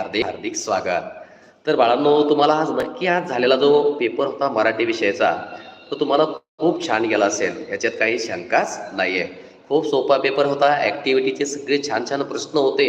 हार्दिक हार्दिक स्वागत. तर बाळांनो तुम्हाला आज नक्की आज झालेला जो पेपर होता मराठी विषयाचा तो तुम्हाला खूप छान गेला असेल. याच्यात काही शंकाच नाहीये. खूप सोपा पेपर होता ॲक्टिव्हिटीचे सगळे छान छान प्रश्न होते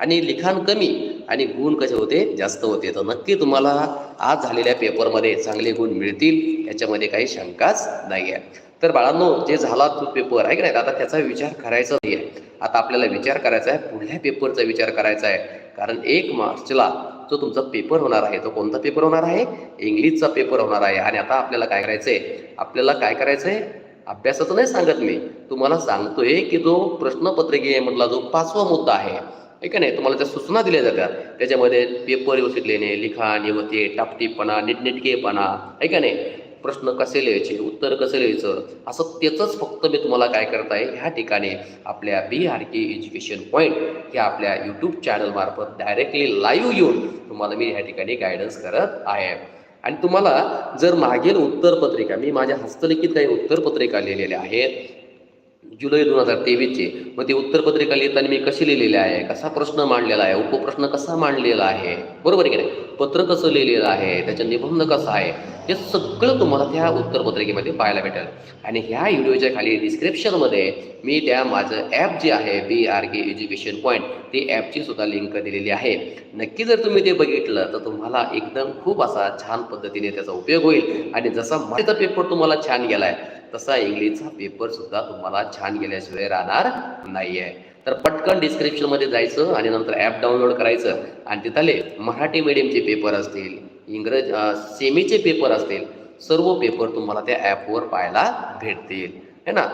आणि लिखाण कमी आणि गुण कसे होते जास्त होते. तर नक्की तुम्हाला आज झालेल्या पेपरमध्ये चांगले गुण मिळतील याच्यामध्ये काही शंकाच नाही आहे तर बाळांनो जे झाला तो पेपर आहे की नाही? आता त्याचा विचार करायचा नाही आहे आता आपल्याला विचार करायचा आहे पुढल्या पेपरचा विचार करायचा आहे. कारण एक मार्चला जो तुमचा पेपर होणार आहे तो कोणता पेपर होणार आहे? इंग्लिशचा पेपर होणार आहे. आणि आता आपल्याला काय करायचंय? आपल्याला काय करायचंय? अभ्यासाचं नाही सांगत मी. तुम्हाला सांगतोय की जो प्रश्नपत्रिके म्हटला जो पाचवा मुद्दा आहे आहे नाही? तुम्हाला त्या सूचना दिल्या जातात. त्याच्यामध्ये पेपर व्यवस्थित लिहिणे लिखाण युवती टापटीपणा नीटनेटकेपणा आहे का नाही? प्रश्न कसे लिहायचे उत्तर कसं लिहायचं असं त्याचंच फक्त मी तुम्हाला काय करत आहे. ह्या ठिकाणी आपल्या B R K education point ह्या आपल्या यूट्यूब चॅनलमार्फत डायरेक्टली लाईव्ह येऊन तुम्हाला मी ह्या ठिकाणी गायडन्स करत आहे. आणि तुम्हाला जर मागील उत्तरपत्रिका मी माझ्या हस्तलिखित काही उत्तरपत्रिका लिहिलेल्या आहेत जुलै दोन हजार तेवीसचे मग ती उत्तरपत्रिका लिहिताना मी कशी लिहिलेली आहे कसा प्रश्न मांडलेला आहे उपप्रश्न कसा मांडलेला आहे बरोबर आहे की नाही? पत्र कसं लिहिलेलं आहे त्याचं निबंध कसा आहे हे सगळं तुम्हाला त्या उत्तरपत्रिकेमध्ये पाहायला भेटेल. आणि ह्या व्हिडिओच्या खाली डिस्क्रिप्शनमध्ये मी त्या माझं ॲप जे आहे B R K education point ते ॲपची सुद्धा लिंक दिलेली आहे. नक्की जर तुम्ही ते बघितलं तर तुम्हाला एकदम खूप असा छान पद्धतीने त्याचा उपयोग होईल. आणि जसा मराठीचा पेपर तुम्हाला छान गेला आहे तसा इंग्लिशचा पेपर सुद्धा तुम्हाला छान गेल्याशिवाय राहणार नाही आहे तर पटकन डिस्क्रिप्शनमध्ये जायचं आणि नंतर ॲप डाउनलोड करायचं. आणि तिथले मराठी मिडियमचे पेपर असतील इंग्रज सेमीचे पेपर असतील सर्व पेपर तुम्हाला त्या ॲपवर पाहायला भेटतील. है ना?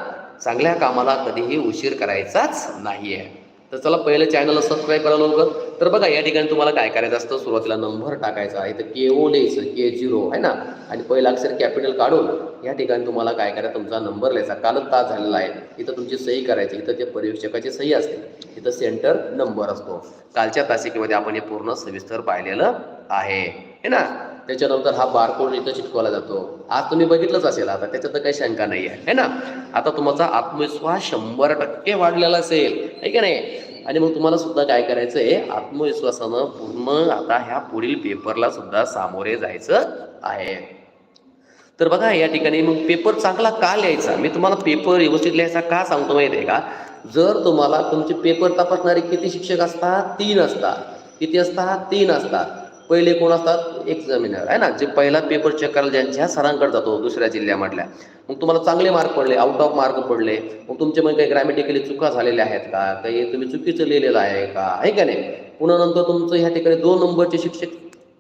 चांगल्या कामाला कधीही उशीर करायचाच नाही आहे तर चला पहिलं चॅनलला सबस्क्राईब करा लवकर. तर बघा या ठिकाणी तुम्हाला काय करायचं असतं? सुरुवातीला नंबर टाकायचा आहे तर के ओ लिहायचं के झिरो आहे ना? आणि पहिला अक्षर कॅपिटल काढून या ठिकाणी तुम्हाला काय करायचं तुमचा नंबर लिहायचा. कालच तास झालेला आहे. इथं तुमची सही करायची इथं ते पर्यवेक्षकाची सही असते. इथं सेंटर नंबर असतो. कालच्या तासिकेमध्ये आपण हे पूर्ण सविस्तर पाहिलेलं आहे. है ना? त्याच्यानंतर हा बारकोड इथं चिटकवला जातो. आज तुम्ही बघितलंच असेल आता त्याच्यात तर काही शंका नाही आहे है ना? आता तुमचा आत्मविश्वास शंभर टक्के वाढलेला असेल आहे का नाही? आणि मग तुम्हाला सुद्धा काय करायचं आहे आत्मविश्वासानं पूर्ण आता ह्या पुढील पेपरला सुद्धा सामोरे जायचं आहे. तर बघा या ठिकाणी मग पेपर चांगला का लिहायचा? मी तुम्हाला पेपर व्यवस्थित लिहायचा का सांगतो माहिती आहे का? जर तुम्हाला तुमचे पेपर तपासणारे किती शिक्षक असतात? तीन असतात. किती असतात? तीन असतात. पहिले कोण असतात? एक्झामिनर आहे ना? जे पहिला पेपर चेक करायला ज्यांच्या सरांकडे जातो दुसऱ्या जिल्ह्यामधल्या मग तुम्हाला चांगले मार्क पडले आउट ऑफ मार्क पडले. मग तुमचे मग काही ग्रॅमॅटिकली चुका झालेल्या आहेत का? काही तुम्ही चुकीचं लिहिलेलं आहे का? आहे का नाही? पुन्हा नंतर तुमचं ह्या ठिकाणी दोन नंबरचे शिक्षक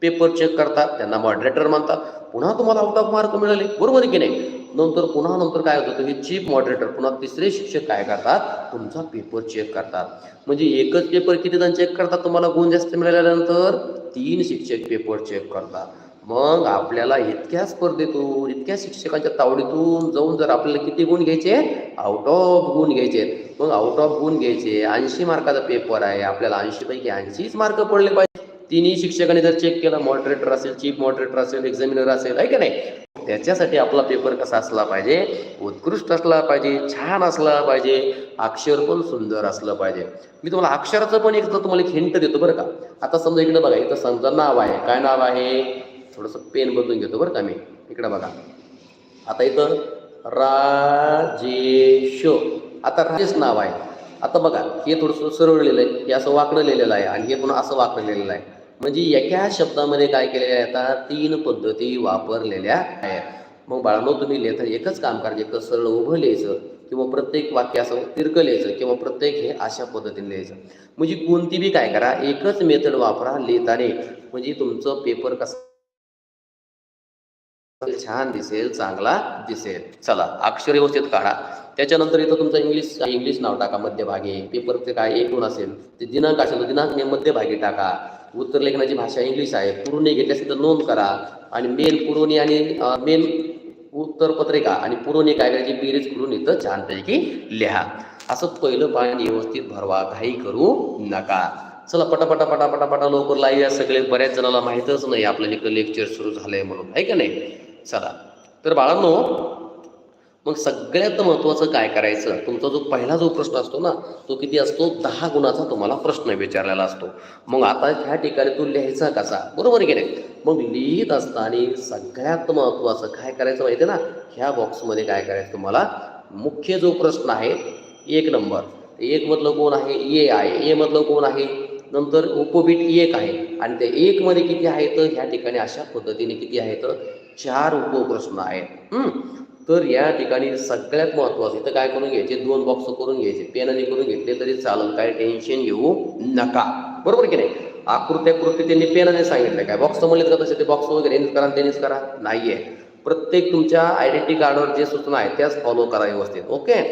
पेपर चेक करतात. त्यांना मॉडरेटर मानतात. पुन्हा तुम्हाला आउट ऑफ मार्क मिळाले. बरोबर आहे की नाही? नंतर पुन्हा नंतर काय होतं? तुम्ही चीफ मॉडरेटर पुन्हा तिसरे शिक्षक काय करतात? तुमचा पेपर चेक करतात. म्हणजे एकच पेपर किती जण चेक करतात? तुम्हाला गुण जास्त मिळाल्यानंतर? तीन शिक्षक पेपर चेक करतात. मग आपल्याला इतक्या स्पर्धेतून इतक्या शिक्षकांच्या तावडीतून जाऊन जर आपल्याला किती गुण घ्यायचे? आउट ऑफ गुण घ्यायचे. मग आउट ऑफ गुण घ्यायचे. ऐंशी मार्काचा पेपर आहे. आपल्याला ऐंशी पैकी ऐंशीच मार्क पडले पाहिजे. तिन्ही शिक्षकांनी जर चेक केला मॉडरेटर असेल चीफ मॉडरेटर असेल एक्झामिनर असेल आहे का नाही? त्याच्यासाठी आपला पेपर कसा असला पाहिजे? उत्कृष्ट असला पाहिजे. छान असला पाहिजे. अक्षर पण सुंदर असलं पाहिजे. मी तुम्हाला अक्षराचं पण एक तुम्हाला एक हिंट देतो बरं का. आता समजा इकडे बघा इथं समजा नाव आहे. काय नाव आहे? थोडंसं पेन बदलून घेतो बरं का मी. इकडं बघा. आता इथं राजेश. आता राजेश नाव आहे. आता बघा हे थोडंसं सरळ लिहिलं आहे. हे असं वाकडं लिहिलेलं आहे आणि हे पुन्हा असं वाकडं लिहिलेलं आहे. म्हणजे एका शब्दामध्ये काय केलेलं आहे आता? तीन पद्धती वापरलेल्या आहेत. मग बाळांनो तुम्ही लिहिता एकच काम करायचं एकच सरळ उभं लिहायचं. किंवा प्रत्येक वाक्य असं तिरकं लिहायचं किंवा प्रत्येक हे अशा पद्धतीने लिहायचं. म्हणजे कोणती बी काय करा एकच मेथड वापरा लिहिताने म्हणजे तुमचं पेपर कसं छान दिसेल चांगला दिसेल. चला अक्षर व्यवस्थित काढा. त्याच्यानंतर इथं तुमचं इंग्लिश इंग्लिश नाव टाका मध्यभागी. पेपरचे काय एकूण असेल ते दिनांक असेल दिनांक मध्यभागी टाका. उत्तर लेखनाची भाषा इंग्लिश आहे. पुरवणी घेतल्यास तर नोंद करा. आणि मेन पुरवणी आणि मेन उत्तर पत्रिका आणि पुरवणी काय करायची बेरीज करून इथं छानपैकी लिहा. असं पहिलं पाणी व्यवस्थित भरवा घाई करू नका. चला पटापटा पटापटा पटा लवकर लाईया या सगळे बऱ्याच जणाला माहीतच नाही आपलं इकडे लेक्चर सुरू झालंय म्हणून. आहे का नाही? चला. तर बाळांनो मग सगळ्यात महत्त्वाचं काय करायचं? तुमचा जो पहिला जो प्रश्न असतो ना तो किती असतो? दहा गुणाचा तुम्हाला प्रश्न विचारलेला असतो. मग आता ह्या ठिकाणी तू लिहायचा कसा? बरोबर आहे की नाही? मग लिहित असताना सगळ्यात महत्त्वाचं काय करायचं माहिती आहे ना? ह्या बॉक्समध्ये काय करायचं तुम्हाला? मुख्य जो प्रश्न आहे एक नंबर. एक मधलं कोण आहे? ए आहे. ए मधलं कोण आहे? नंतर उपबीट एक आहे. आणि त्या एकमध्ये किती किती आहेत? ह्या ठिकाणी अशा पद्धतीने किती आहेत? चार उपप्रश्न आहेत. तर या ठिकाणी सगळ्यात महत्वाचं इथं काय करून घ्यायचे? दोन बॉक्स करून घ्यायचे. पेनाने करून घेतले तरी चालेल काय टेन्शन घेऊ नका. बरोबर की नाही? आकृत्या कृती त्यांनी पेनाने सांगितलं काय बॉक्स म्हणलेत का तसे ते बॉक्स वगैरे? करा त्यांनीच करा. नाहीये. प्रत्येक तुमच्या आयडेंटिटी कार्डवर जे सूचना आहेत त्याच फॉलो करा व्यवस्थित. ओके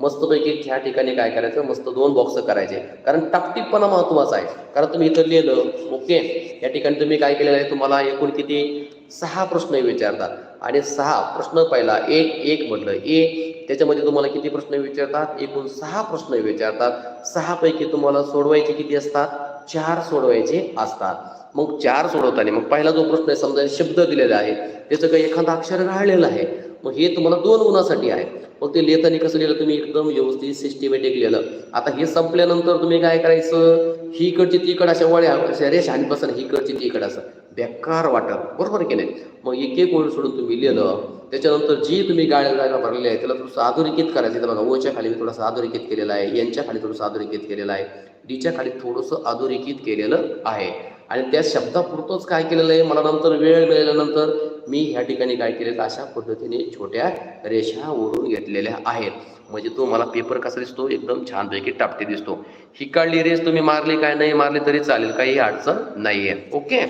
मस्तपैकी ह्या ठिकाणी काय करायचं? मस्त दोन बॉक्स करायचे. कारण टापटीपणा महत्त्वाचा आहे. कारण तुम्ही इथं लिहिलं ओके या ठिकाणी तुम्ही काय केलेलं आहे? तुम्हाला एकूण किती? सहा प्रश्न विचारतात. आणि सहा प्रश्न पहिला. एक एक म्हटलं. ए त्याच्यामध्ये तुम्हाला किती प्रश्न विचारतात? एकूण सहा प्रश्न विचारतात. सहा पैकी तुम्हाला सोडवायचे किती असतात? चार सोडवायचे असतात. मग चार सोडवताना मग पहिला जो प्रश्न आहे समजा शब्द दिलेला आहे त्याचं काही एखादा अक्षर राहिलेलं आहे मग हे तुम्हाला दोन गुणासाठी आहे. मग ते लिहिताना कसं लिहिलं? तुम्ही एकदम व्यवस्थित सिस्टमॅटिक लिहिलं. आता हे संपल्यानंतर तुम्ही काय करायचं? ही इकडची तिकड अशा वळ्या अशा रेषा आणि बसा ही इकडची तिकड असं. बेकार वाटत. बरोबर की नाही? मग एक एक ओळ सोडून तुम्ही लिहिलं त्याच्यानंतर जी तुम्ही गाड्या जागा भरलेली आहे त्याला थोडंसं अधोरेखित करायचं. इथं बघा ओच्या खाली मी थोडंसं अधोरेखित केलेलं आहे यांच्या खाली थोडंसं अधोरेखित केलेलं आहे डीच्या खाली थोडंसं अधोरेखित केलेलं आहे. आणि त्या शब्दापुरतंच काय केलेलं आहे? मला नंतर वेळ मिळाल्यानंतर मी ह्या ठिकाणी काय केलेत? अशा पद्धतीने छोट्या रेषा ओढून घेतलेल्या आहेत. म्हणजे तो मला पेपर कसा दिसतो? एकदम छानपैकी टापटी दिसतो. ही काढली रेस तुम्ही मारली काय नाही मारली तरी चालेल काही अडचण नाहीये. ओके?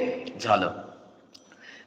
झालं.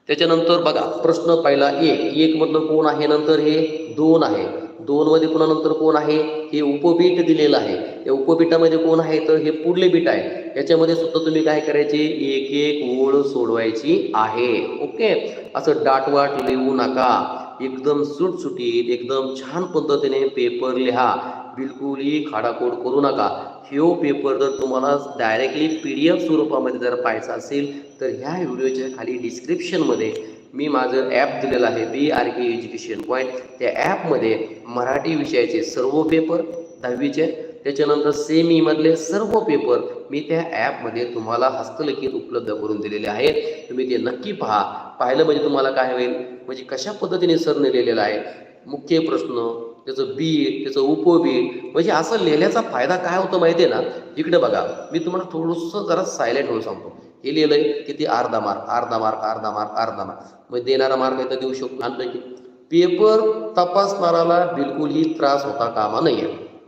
त्याच्यानंतर बघा प्रश्न पहिला एक. एक मधलं कोण आहे? नंतर हे दोन आहे. दोन मध्ये पुन्हा नंतर कोण आहे? हे उपबीट दिलेलं आहे. या उपबीटामध्ये कोण आहे? तर हे पुढले बीट आहे. याच्यामध्ये सुद्धा तुम्ही काय करायचे? एक एक ओळ सोडवायची आहे. ओके? असं डाटवाट लिहू नका. एकदम सुटसुटीत एकदम छान पद्धतीने पेपर लिहा. बिलकुलही खाडाखोड करू नका. ह्यो पेपर जर तुम्हाला डायरेक्टली पी डी एफ स्वरूपामध्ये जर पाहायचा असेल तर ह्या व्हिडिओच्या खाली डिस्क्रिप्शनमध्ये मी माझं ॲप दिलेलं आहे B R K education point त्या ॲपमध्ये मराठी विषयाचे सर्व पेपर दहावीचे त्याच्यानंतर सेमीमधले सर्व पेपर मी त्या ॲपमध्ये तुम्हाला हस्तलिखित उपलब्ध करून दिलेले आहेत. तुम्ही ते नक्की पहा. पाहिलं म्हणजे तुम्हाला काय होईल? म्हणजे कशा पद्धतीने सरने लिहिलेलं आहे? मुख्य प्रश्न त्याचं बीट त्याचं उपबीट म्हणजे असं लिहिल्याचा फायदा काय होतो माहिती आहे ना? इकडे बघा. मी तुम्हाला थोडंसं जरा सायलेंट होऊन सांगतो. हे लिहिलंय किती अर्धा मार्क अर्धा मार्क अर्धा मार्क अर्धा मार्क. मग देणारा मार्क इथं देऊ शकतो. आणखी पेपर तपासणाराला बिलकुलही त्रास होता कामा नये.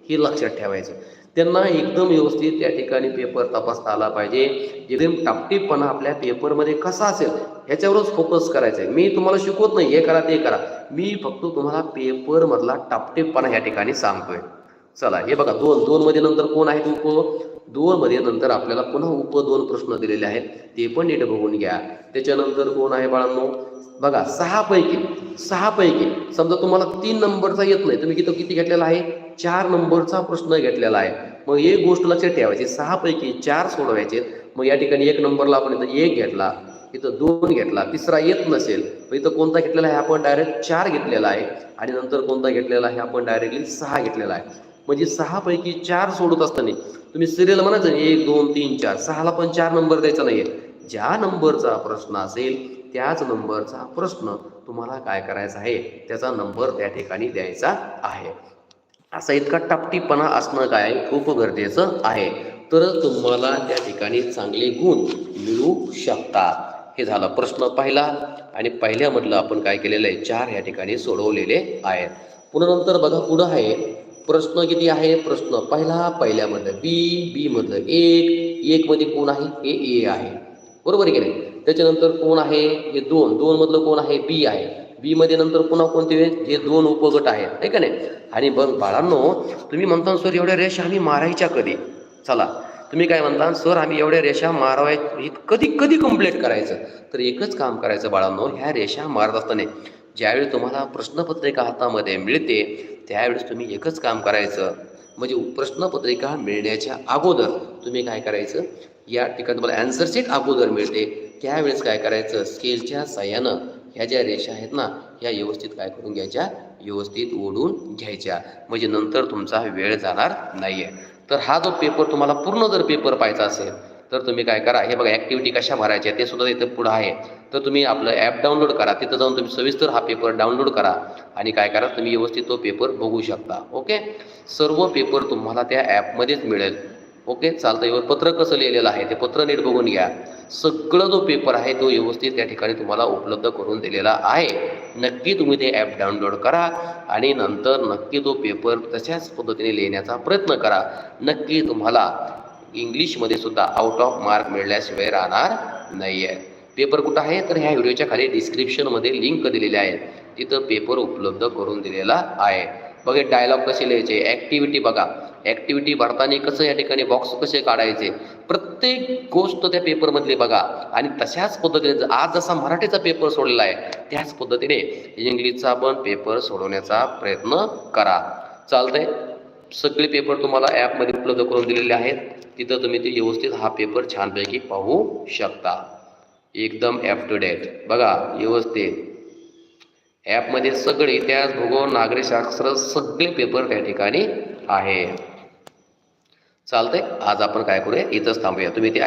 हे लक्षात ठेवायचं. त्यांना एकदम व्यवस्थित त्या ठिकाणी पेपर तपासता आला पाहिजे. एकदम टापटीपणा आपल्या पेपरमध्ये कसा असेल ह्याच्यावरच फोकस करायचा आहे मी तुम्हाला शिकवत नाही हे करा ते करा. मी फक्त तुम्हाला पेपरमधला टापटीपणा या ठिकाणी सांगतोय. चला हे बघा दोन दोन मध्ये नंतर कोण आहेत उप? दोन मध्ये नंतर आपल्याला पुन्हा उप दोन प्रश्न दिलेले आहेत. ते पण नीट बघून घ्या. त्याच्यानंतर कोण आहे बाळांनो? बघा सहा पैकी सहा पैकी समजा तुम्हाला तीन नंबरचा येत नाही तुम्ही किती किती घेतलेला आहे? चार नंबरचा प्रश्न घेतलेला आहे. मग एक गोष्ट लक्षात ठेवायची सहा पैकी चार सोडवायचे. मग या ठिकाणी एक नंबरला आपण इथं एक घेतला इथं दोन घेतला तिसरा येत नसेल मग इथं कोणता घेतलेला आहे? आपण डायरेक्ट चार घेतलेला आहे. आणि नंतर कोणता घेतलेला आहे? आपण डायरेक्टली सहा घेतलेला आहे. म्हणजे सहा पैकी चार सोडत असताना तुम्ही सिरियल म्हणायचं एक दोन तीन चार सहाला पण चार नंबर द्यायचा नाहीये. ज्या नंबरचा प्रश्न असेल त्याच नंबरचा प्रश्न तुम्हाला काय करायचा आहे? त्याचा नंबर त्या ठिकाणी द्यायचा आहे. असा इतका टापटीपणा असणं काय खूप गरजेचं आहे. तर तुम्हाला त्या ठिकाणी चांगले गुण मिळू शकतात. हे झालं प्रश्न पहिला. आणि पहिल्यामधलं आपण काय केलेलं आहे? चार या ठिकाणी सोडवलेले आहेत. पुन्हा नंतर बघा पुढं आहे. प्रश्न किती आहे? प्रश्न पहिला पहिल्यामधलं बी बी मधलं एक. एक मध्ये कोण आहे? हे ए आहे. बरोबर आहे की नाही? त्याच्यानंतर कोण आहे? हे दोन. दोन मधलं कोण आहे? बी आहे. बी मध्ये नंतर पुन्हा कोणते हे दोन उपगट आहेत. आहे का नाही? आणि बघ बाळांनो तुम्ही म्हणता सर एवढ्या रेषा आम्ही मारायच्या कधी? चला. तुम्ही काय म्हणता सर आम्ही एवढ्या रेषा मारवाय कधी कधी कंप्लीट करायचं? तर एकच काम करायचं बाळांनो ह्या रेषा मारत असताना ज्यावेळी तुम्हाला प्रश्नपत्रिका हातामध्ये मिळते त्यावेळेस तुम्ही एकच काम करायचं. म्हणजे प्रश्नपत्रिका मिळण्याच्या अगोदर तुम्ही काय करायचं? या ठिकाणी तुम्हाला अँसर शीट अगोदर मिळते. त्यावेळेस काय करायचं? स्केलच्या साह्यानं ह्या ज्या रेषा आहेत ना ह्या व्यवस्थित काय करून घ्यायच्या? व्यवस्थित ओढून घ्यायच्या. म्हणजे नंतर तुमचा वेळ जाणार नाही आहे तर हा जो पेपर तुम्हाला पूर्ण जर पेपर पाहायचा असेल तर तुम्ही काय करा हे बघा ॲक्टिव्हिटी कशा भरायच्या ते सुद्धा इथं पुढं आहे. तर तुम्ही आपलं ॲप डाउनलोड करा तिथं जाऊन तुम्ही सविस्तर हा पेपर डाउनलोड करा आणि काय करा तुम्ही व्यवस्थित तो पेपर बघू शकता ओके सर्व पेपर तुम्हाला त्या ॲपमध्येच मिळेल ओके चालतं यावर पत्र कसं लिहिलेलं आहे ते पत्र नीट बघून घ्या. सगळं जो पेपर आहे तो व्यवस्थित त्या ठिकाणी तुम्हाला उपलब्ध करून दिलेला आहे. नक्की तुम्ही ते ॲप डाउनलोड करा आणि नंतर नक्की तो पेपर तशाच पद्धतीने लिहिण्याचा प्रयत्न करा. नक्की तुम्हाला इंग्लिशमध्ये सुद्धा आउट ऑफ मार्क मिळल्याशिवाय राहणार नाही आहे पेपर कुठं आहे? तर ह्या व्हिडिओच्या खाली डिस्क्रिप्शनमध्ये लिंक दिलेली आहे तिथं पेपर उपलब्ध करून दिलेला आहे. बघे डायलॉग कसे लिहायचे? ॲक्टिव्हिटी बघा. ॲक्टिव्हिटी भरताना कसं या ठिकाणी बॉक्स कसे काढायचे? प्रत्येक गोष्ट त्या पेपरमधली बघा. आणि तशाच पद्धतीने ज- आज जसा मराठीचा पेपर सोडलेला आहे त्याच पद्धतीने इंग्लिशचा पण पेपर सोडवण्याचा प्रयत्न करा. चालतंय. सगळे पेपर तुम्हाला ॲपमध्ये उपलब्ध करून दिलेले आहेत. तिथं तुम्ही ते व्यवस्थित हा पेपर छानपैकी पाहू शकता. एकदम ॲप टू डेट बघा व्यवस्थित. ॲपमध्ये सगळे इतिहास भूगोल नागरिकशास्त्र सगळे पेपर त्या ठिकाणी आहे. चालतंय आज आपण काय करूया? इथंच थांबूया. तुम्ही ते